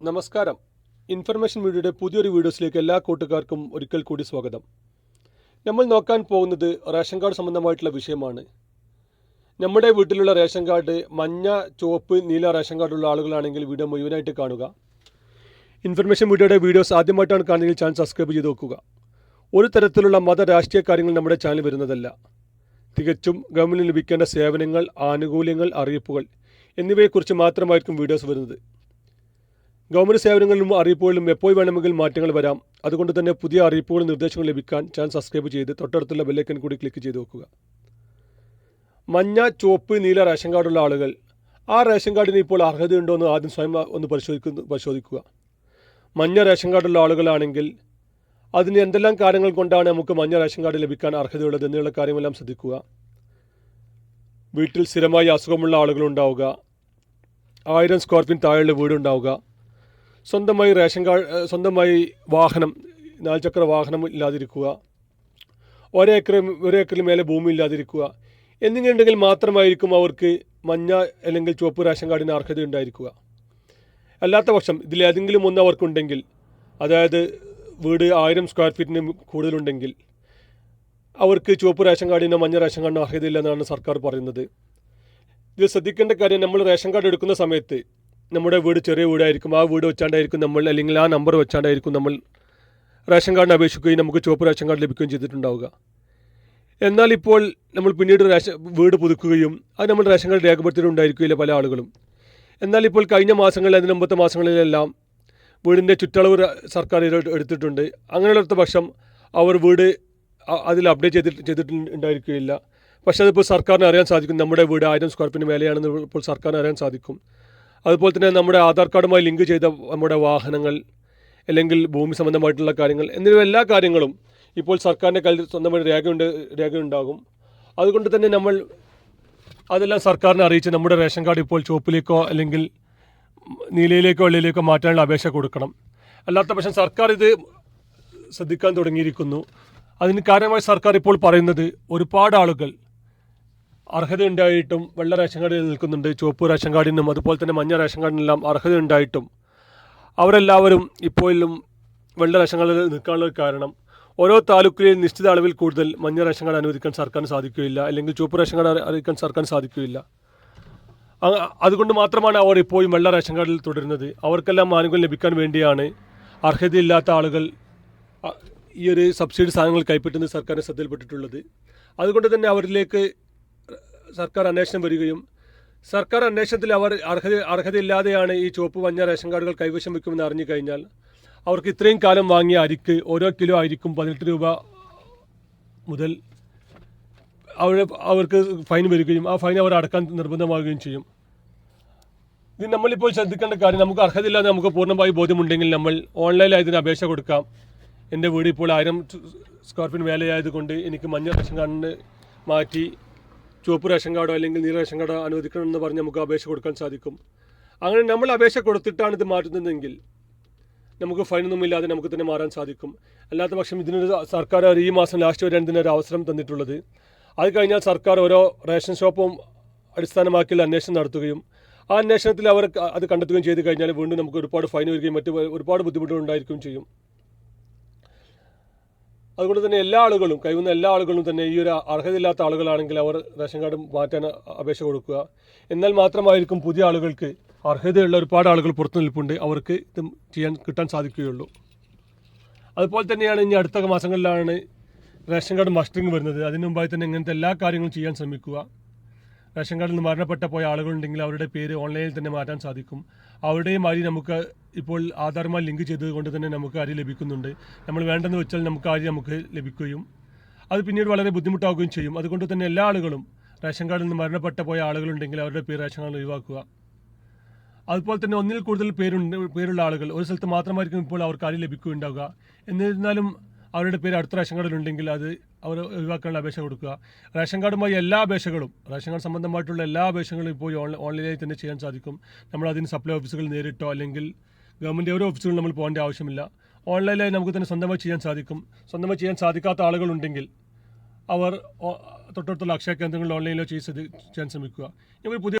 നമസ്കാരം. ഇൻഫർമേഷൻ മീഡിയയുടെ പുതിയൊരു വീഡിയോസിലേക്ക് എല്ലാ കൂട്ടുകാർക്കും ഒരിക്കൽ കൂടി സ്വാഗതം. നമ്മൾ നോക്കാൻ പോകുന്നത് റേഷൻ കാർഡ് സംബന്ധമായിട്ടുള്ള വിഷയമാണ്. നമ്മുടെ വീട്ടിലുള്ള റേഷൻ കാർഡ് മഞ്ഞ ചുവപ്പ് നീല റേഷൻ കാർഡുള്ള ആളുകളാണെങ്കിൽ വീഡിയോ മുഴുവനായിട്ട് കാണുക. ഇൻഫർമേഷൻ മീഡിയയുടെ വീഡിയോസ് ആദ്യമായിട്ടാണ് കാണുന്നതെങ്കിൽ ചാനൽ സബ്സ്ക്രൈബ് ചെയ്ത് നോക്കുക ഒരു തരത്തിലുള്ള മത രാഷ്ട്രീയ കാര്യങ്ങൾ നമ്മുടെ ചാനൽ വരുന്നതല്ല. തികച്ചും ഗവൺമെന്റിന് ലഭിക്കേണ്ട സേവനങ്ങൾ ആനുകൂല്യങ്ങൾ അറിയിപ്പുകൾ എന്നിവയെക്കുറിച്ച് മാത്രമായിരിക്കും വീഡിയോസ് വരുന്നത്. ഗവൺമെന്റ് സേവനങ്ങളിലും അറിയിപ്പുകളിലും എപ്പോൾ വേണമെങ്കിൽ മാറ്റങ്ങൾ വരാം. അതുകൊണ്ട് തന്നെ പുതിയ അറിയിപ്പുകളും നിർദ്ദേശങ്ങൾ ലഭിക്കാൻ ചാനൽ സബ്സ്ക്രൈബ് ചെയ്ത് തൊട്ടടുത്തുള്ള ബെല്ലൈക്കൻ കൂടി ക്ലിക്ക് ചെയ്ത് നോക്കുക മഞ്ഞ ചുവപ്പ് നീല റേഷൻ കാർഡുള്ള ആളുകൾ. ആ റേഷൻ കാർഡിന് ഇപ്പോൾ അർഹതയുണ്ടോ എന്ന് ആദ്യം സ്വയം ഒന്ന് പരിശോധിക്കുന്നു പരിശോധിക്കുക. മഞ്ഞ റേഷൻ കാർഡുള്ള ആളുകളാണെങ്കിൽ അതിന് എന്തെല്ലാം കാര്യങ്ങൾ കൊണ്ടാണ് നമുക്ക് മഞ്ഞ റേഷൻ കാർഡ് ലഭിക്കാൻ അർഹതയുള്ളത് എന്നുള്ള കാര്യമെല്ലാം ശ്രദ്ധിക്കുക. വീട്ടിൽ സ്ഥിരമായി അസുഖമുള്ള ആളുകളുണ്ടാവുക ആയിരം സ്ക്വയർ ഫീറ്റ് താഴെയുള്ള വീടുണ്ടാവുക. സ്വന്തമായി റേഷൻ കാർഡ് സ്വന്തമായി വാഹനം നാൽചക്ര വാഹനം ഇല്ലാതിരിക്കുക ഒരേക്കർ ഒരേക്കറിൽ മേലെ ഭൂമി ഇല്ലാതിരിക്കുക എന്നിങ്ങനെയുണ്ടെങ്കിൽ മാത്രമായിരിക്കും അവർക്ക് മഞ്ഞ അല്ലെങ്കിൽ ചുവപ്പ് റേഷൻ കാർഡിന് അർഹത ഉണ്ടായിരിക്കുക. അല്ലാത്ത പക്ഷം ഇതിലേതെങ്കിലും ഒന്ന് അവർക്കുണ്ടെങ്കിൽ അതായത് വീട് ആയിരം സ്ക്വയർ ഫീറ്റിന് കൂടുതലുണ്ടെങ്കിൽ അവർക്ക് ചുവപ്പ് റേഷൻ കാർഡിനോ മഞ്ഞ റേഷൻ കാർഡിനോ അർഹതയില്ല എന്നാണ് സർക്കാർ പറയുന്നത്. ഇത് ശ്രദ്ധിക്കേണ്ട കാര്യം നമ്മൾ റേഷൻ കാർഡ് എടുക്കുന്ന സമയത്ത് നമ്മുടെ വീട് ചെറിയ വീടായിരിക്കും ആ വീട് വെച്ചാണ്ടായിരിക്കും നമ്മൾ അല്ലെങ്കിൽ ആ നമ്പർ വെച്ചാണ്ടായിരിക്കും നമ്മൾ റേഷൻ കാർഡിന് അപേക്ഷിക്കുകയും നമുക്ക് ചുവപ്പ് റേഷൻ കാർഡ് ലഭിക്കുകയും ചെയ്തിട്ടുണ്ടാവുക. എന്നാൽ ഇപ്പോൾ നമ്മൾ പിന്നീട് റേഷൻ വീട് പുതുക്കുകയും അത് നമ്മൾ റേഷൻ കാർഡ് രേഖപ്പെടുത്തിയിട്ടുണ്ടായിരിക്കില്ല പല ആളുകളും. എന്നാൽ ഇപ്പോൾ കഴിഞ്ഞ മാസങ്ങളിൽ അതിന് മുമ്പത്തെ മാസങ്ങളിലെല്ലാം വീടിന്റെ ചുറ്റളവ് സർക്കാർ എടുത്തിട്ടുണ്ട്. അങ്ങനെയുള്ള പക്ഷം അവർ വീട് അതിൽ അപ്ഡേറ്റ് ചെയ്തിട്ട് ചെയ്തിട്ടുണ്ടായിരിക്കുകയില്ല. പക്ഷേ അതിപ്പോൾ സർക്കാരിന് അറിയാൻ സാധിക്കും നമ്മുടെ വീട് ആയിരം സ്ക്വയർ ഫീറ്റിന് മേലെയാണെന്ന് ഇപ്പോൾ സർക്കാരിന് അറിയാൻ സാധിക്കും. അതുപോലെ തന്നെ നമ്മുടെ ആധാർ കാർഡുമായി ലിങ്ക് ചെയ്ത നമ്മുടെ വാഹനങ്ങൾ അല്ലെങ്കിൽ ഭൂമി സംബന്ധമായിട്ടുള്ള കാര്യങ്ങൾ എന്നിവ എല്ലാ കാര്യങ്ങളും ഇപ്പോൾ സർക്കാരിന്റെ കയ്യിൽ സ്വന്തമായി രേഖയുണ്ട് രേഖയുണ്ടാകും. അതുകൊണ്ട് തന്നെ നമ്മൾ അതെല്ലാം സർക്കാരിനെ അറിയിച്ച് നമ്മുടെ റേഷൻ കാർഡ് ഇപ്പോൾ ചുവപ്പിലേക്കോ അല്ലെങ്കിൽ നീലയിലേക്കോ വെള്ളയിലേക്കോ മാറ്റാനുള്ള അപേക്ഷ കൊടുക്കണം. അല്ലാത്ത പക്ഷം സർക്കാർ ഇത് ശ്രദ്ധിക്കാൻ തുടങ്ങിയിരിക്കുന്നു. അതിന് കാരണമായി സർക്കാർ ഇപ്പോൾ പറയുന്നത് ഒരുപാട് ആളുകൾ അർഹതയുണ്ടായിട്ടും വെള്ള റേഷൻ കാർഡിൽ നിൽക്കുന്നുണ്ട്. ചുവപ്പ് റേഷൻ കാർഡിനും അതുപോലെ തന്നെ മഞ്ഞ റേഷൻ കാർഡിനെല്ലാം അർഹതയുണ്ടായിട്ടും അവരെല്ലാവരും ഇപ്പോഴും വെള്ള റേഷൻ കാർഡിൽ നിൽക്കാനുള്ള കാരണം. ഓരോ താലൂക്കിലെയും നിശ്ചിത അളവിൽ കൂടുതൽ മഞ്ഞ റേഷൻ കാർഡ് അനുവദിക്കാൻ സർക്കാരിന് സാധിക്കുകയില്ല. അല്ലെങ്കിൽ ചുവപ്പ് റേഷൻ കാർഡ് അറിയിക്കാൻ സർക്കാരിന് സാധിക്കുകയില്ല. അതുകൊണ്ട് മാത്രമാണ് അവർ ഇപ്പോഴും വെള്ള റേഷൻ കാർഡിൽ തുടരുന്നത്. അവർക്കെല്ലാം ആനുകൂല്യം ലഭിക്കാൻ വേണ്ടിയാണ് അർഹതയില്ലാത്ത ആളുകൾ ഈ ഒരു സബ്സിഡി സാധനങ്ങൾ കൈപ്പറ്റുന്നത് സർക്കാരിന് ശ്രദ്ധയിൽപ്പെട്ടിട്ടുള്ളത്. അതുകൊണ്ട് തന്നെ അവരിലേക്ക് സർക്കാർ അന്വേഷണം വരികയും സർക്കാർ അന്വേഷണത്തിൽ അവർ അർഹത അർഹതയില്ലാതെയാണ് ഈ ചുവപ്പ് മഞ്ഞ റേഷൻ കാർഡുകൾ കൈവശം വെക്കുമെന്ന് അറിഞ്ഞു കഴിഞ്ഞാൽ അവർക്ക് ഇത്രയും കാലം വാങ്ങിയ അരിക്ക് ഓരോ കിലോ അരിക്കും പതിനെട്ട് രൂപ മുതൽ അവർ അവർക്ക് ഫൈൻ വരികയും ആ ഫൈൻ അവർ അടക്കാൻ നിർബന്ധമാവുകയും ചെയ്യും. ഇത് നമ്മളിപ്പോൾ ശ്രദ്ധിക്കേണ്ട കാര്യം നമുക്ക് അർഹതയില്ലാതെ നമുക്ക് പൂർണമായി ബോധ്യമുണ്ടെങ്കിൽ നമ്മൾ ഓൺലൈനിൽ ഇതിന് അപേക്ഷ കൊടുക്കാം. എന്റെ വീട് ഇപ്പോൾ ആയിരം സ്ക്വയർ ഫീറ്റ് മേലെയായതുകൊണ്ട് എനിക്ക് മഞ്ഞ റേഷൻ കാർഡിന് മാറ്റി ചുവപ്പ് റേഷൻ കാർഡോ അല്ലെങ്കിൽ നീല റേഷൻ കാർഡോ അനുവദിക്കണമെന്ന് പറഞ്ഞ് നമുക്ക് അപേക്ഷ കൊടുക്കാൻ സാധിക്കും. അങ്ങനെ നമ്മൾ അപേക്ഷ കൊടുത്തിട്ടാണ് ഇത് മാറ്റുന്നതെങ്കിൽ നമുക്ക് ഫൈനൊന്നും ഇല്ലാതെ നമുക്ക് തന്നെ മാറാൻ സാധിക്കും. അല്ലാത്ത പക്ഷം ഇതിനൊരു സർക്കാർ ഈ മാസം ലാസ്റ്റ് വരെയാണ് ഇതിനൊരു അവസരം തന്നിട്ടുള്ളത്? അത് കഴിഞ്ഞാൽ സർക്കാർ ഓരോ റേഷൻ ഷോപ്പും അടിസ്ഥാനമാക്കിയുള്ള അന്വേഷണം നടത്തുകയും ആ അന്വേഷണത്തിൽ അവർ അത് കണ്ടെത്തുകയും ചെയ്ത് കഴിഞ്ഞാൽ വീണ്ടും നമുക്ക് ഒരുപാട് ഫൈൻ വരികയും മറ്റ് ഒരുപാട് ബുദ്ധിമുട്ടുകൾ ഉണ്ടായിരിക്കുകയും ചെയ്യും. അതുകൊണ്ട് തന്നെ എല്ലാ ആളുകളും കഴിയുന്ന എല്ലാ ആളുകളും തന്നെ ഈ ഒരു അർഹതയില്ലാത്ത ആളുകളാണെങ്കിൽ അവർ റേഷൻ കാർഡ് മാറ്റാൻ അപേക്ഷ കൊടുക്കുക. എന്നാൽ മാത്രമായിരിക്കും പുതിയ ആളുകൾക്ക് അർഹതയുള്ള ഒരുപാട് ആളുകൾ പുറത്തു നിൽപ്പുണ്ട്. അവർക്ക് ഇത് ചെയ്യാൻ കിട്ടാൻ സാധിക്കുകയുള്ളൂ. അതുപോലെ തന്നെയാണ് ഇനി അടുത്ത മാസങ്ങളിലാണ് റേഷൻ കാർഡ് മസ്റ്ററിങ് വരുന്നത്. അതിനു മുമ്പായി തന്നെ ഇങ്ങനത്തെ എല്ലാ കാര്യങ്ങളും ചെയ്യാൻ ശ്രമിക്കുക. റേഷൻ കാർഡിൽ നിന്ന് മരണപ്പെട്ട പോയ ആളുകളുണ്ടെങ്കിൽ അവരുടെ പേര് ഓൺലൈനിൽ തന്നെ മാറ്റാൻ സാധിക്കും. അവരുടെയും അരി നമുക്ക് ഇപ്പോൾ ആധാറുമായി ലിങ്ക് ചെയ്തതുകൊണ്ട് തന്നെ നമുക്ക് അരി ലഭിക്കുന്നുണ്ട്. നമ്മൾ വേണ്ടെന്ന് വെച്ചാൽ നമുക്ക് അരി നമുക്ക് ലഭിക്കുകയും അത് പിന്നീട് വളരെ ബുദ്ധിമുട്ടാവുകയും ചെയ്യും. അതുകൊണ്ട് തന്നെ എല്ലാ ആളുകളും റേഷൻ കാർഡിൽ നിന്ന് മരണപ്പെട്ട പോയ ആളുകളുണ്ടെങ്കിൽ അവരുടെ പേര് റേഷൻ കാർഡിൽ ഒഴിവാക്കുക. അതുപോലെ തന്നെ ഒന്നിൽ കൂടുതൽ പേരുണ്ട് പേരുള്ള ആളുകൾ ഒരു സ്ഥലത്ത് മാത്രമായിരിക്കും ഇപ്പോൾ അവർക്ക് അരി ലഭിക്കുകയുണ്ടാവുക. എന്നിരുന്നാലും അവരുടെ പേര് അടുത്ത റേഷൻ കാർഡിലുണ്ടെങ്കിൽ അത് അവർ ഒഴിവാക്കാനുള്ള അപേക്ഷ കൊടുക്കുക. റേഷൻ കാർഡുമായി എല്ലാ അപേക്ഷകളും റേഷൻ കാർഡ് സംബന്ധമായിട്ടുള്ള എല്ലാ അപേക്ഷകളും ഇപ്പോൾ ഓൺലൈ- ഓൺലൈനായി തന്നെ ചെയ്യാൻ സാധിക്കും. നമ്മൾ അതിന് സപ്ലൈ ഓഫീസുകൾ നേരിട്ടോ അല്ലെങ്കിൽ ഗവൺമെന്റ് ഓരോ ഓഫീസുകളിൽ നമ്മൾ പോകേണ്ട ആവശ്യമില്ല. ഓൺലൈനായി നമുക്ക് തന്നെ സ്വന്തമായി ചെയ്യാൻ സാധിക്കും. സ്വന്തമായി ചെയ്യാൻ സാധിക്കാത്ത ആളുകളുണ്ടെങ്കിൽ അവർ തൊട്ടടുത്തുള്ള അക്ഷയ കേന്ദ്രങ്ങളിൽ ഓൺലൈനിലോ ചെയ്ത് ചെയ്യാൻ ശ്രമിക്കുക. ഇനി പുതിയ